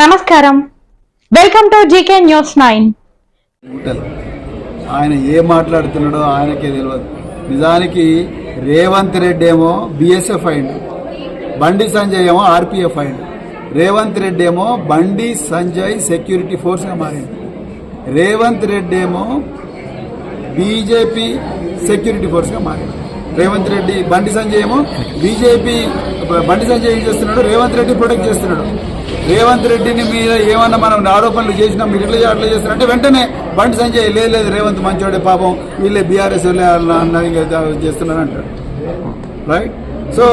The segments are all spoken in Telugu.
నమస్కారం. Welcome to GK news nine ఆయన ఏ మాట్లాడుతున్నాడో ఆయనకే తెలియదు నిజానికి రేవంత్ రెడ్డి ఏమో బిఎస్ఎఫ్ అయిండు. బండి సంజయ్ ఏమో ఆర్పిఎఫ్ అయిండు. రేవంత్ రెడ్డి ఏమో బండి సంజయ్ సెక్యూరిటీ ఫోర్స్గా మారిండు. రేవంత్ రెడ్డి ఏమో బీజేపీ సెక్యూరిటీ ఫోర్స్గా మారిండు. రేవంత్ రెడ్డి బండి సంజయ్ ఏమో బీజేపీ బండి సంజయ్ ఏం చేస్తున్నాడు? రేవంత్ రెడ్డి ప్రొటెక్ట్ చేస్తున్నాడు. రేవంత్ రెడ్డిని మీద ఏమన్నా మనం ఆరోపణలు చేసినా మీరు ఇట్లా అట్లా చేస్తున్నారంటే వెంటనే బండి సంజయ్ లేదు లేదు రేవంత్ మంచోడే పాపం వీళ్ళే బీఆర్ఎస్ అన్నది చేస్తున్నారు అంటాడు రైట్ సో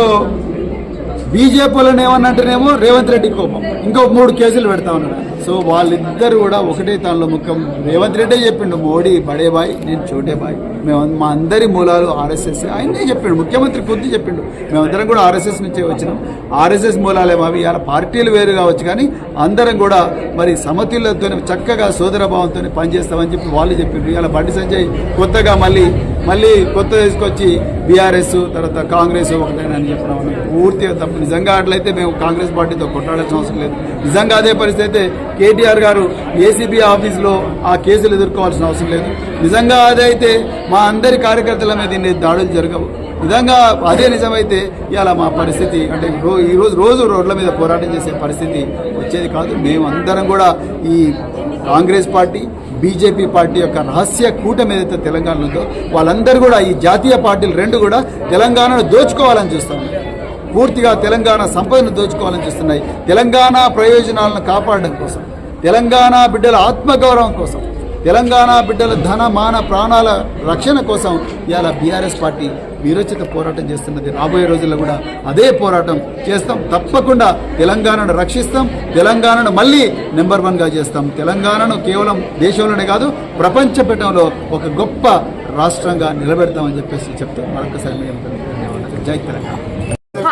బీజేపీ వాళ్ళని ఏమన్నట్టేనేమో రేవంత్ రెడ్డి కోపం. ఇంకో మూడు కేసులు పెడతా ఉన్నాడు. సో వాళ్ళిద్దరు కూడా ఒకటే తనలో ముఖం. రేవంత్ రెడ్డే చెప్పిండు మోడీ బడే బాయ్ నేను చోటే బాయ్. మేము మా అందరి మూలాలు ఆర్ఎస్ఎస్. ఆయనే చెప్పిండు ముఖ్యమంత్రి కొద్ది చెప్పిండు. మేమందరం కూడా ఆర్ఎస్ఎస్ నుంచే వచ్చినాం. ఆర్ఎస్ఎస్ మూలాలే మావి ఇలా పార్టీలు వేరు కావచ్చు కానీ అందరం కూడా మరి సమతుల్యతో చక్కగా సోదరభావంతో పనిచేస్తామని చెప్పి వాళ్ళు చెప్పిండ్రు. ఇలా బండి సంజయ్ కొత్తగా మళ్ళీ మళ్ళీ కొత్త తీసుకొచ్చి బీఆర్ఎస్ తర్వాత కాంగ్రెస్ ఒకటేనని చెప్పడం పూర్తిగా తప్పు. నిజంగా అట్లయితే మేము కాంగ్రెస్ పార్టీతో కొట్లాడాల్సిన అవసరం లేదు. నిజంగా అదే పరిస్థితి అయితే కేటీఆర్ గారు ఏసీబీ ఆఫీసులో ఆ కేసులు ఎదుర్కోవాల్సిన అవసరం లేదు. నిజంగా అదైతే మా అందరి కార్యకర్తల మీద దీన్ని దాడులు జరగవు. నిజంగా అదే నిజమైతే ఇలా మా పరిస్థితి అంటే రో- రోజు రోడ్ల మీద పోరాటం చేసే పరిస్థితి వచ్చేది కాదు. మేము అందరం కూడా ఈ కాంగ్రెస్ పార్టీ బీజేపీ పార్టీ యొక్క రహస్య కూటమి ఏదైతే తెలంగాణలో ఉందో వాళ్ళందరూ కూడా ఈ జాతీయ పార్టీలు రెండు కూడా తెలంగాణను దోచుకోవాలని చూస్తాం పూర్తిగా తెలంగాణ సంపదను దోచుకోవాలని చూస్తున్నాయి. తెలంగాణ ప్రయోజనాలను కాపాడడం కోసం తెలంగాణ బిడ్డల ఆత్మగౌరవం కోసం తెలంగాణ బిడ్డల ధన మాన ప్రాణాల రక్షణ కోసం ఇవాళ బీఆర్ఎస్ పార్టీ వీరోచిత పోరాటం చేస్తున్నది. రాబోయే రోజుల్లో కూడా అదే పోరాటం చేస్తాం. తప్పకుండా తెలంగాణను రక్షిస్తాం. తెలంగాణను మళ్ళీ నెంబర్ వన్గా చేస్తాం. తెలంగాణను కేవలం దేశంలోనే కాదు ప్రపంచ పీఠంలో ఒక గొప్ప రాష్ట్రంగా నిలబెడతామని చెప్పేసి చెప్తాం మరొకసారి జై తెలంగాణ.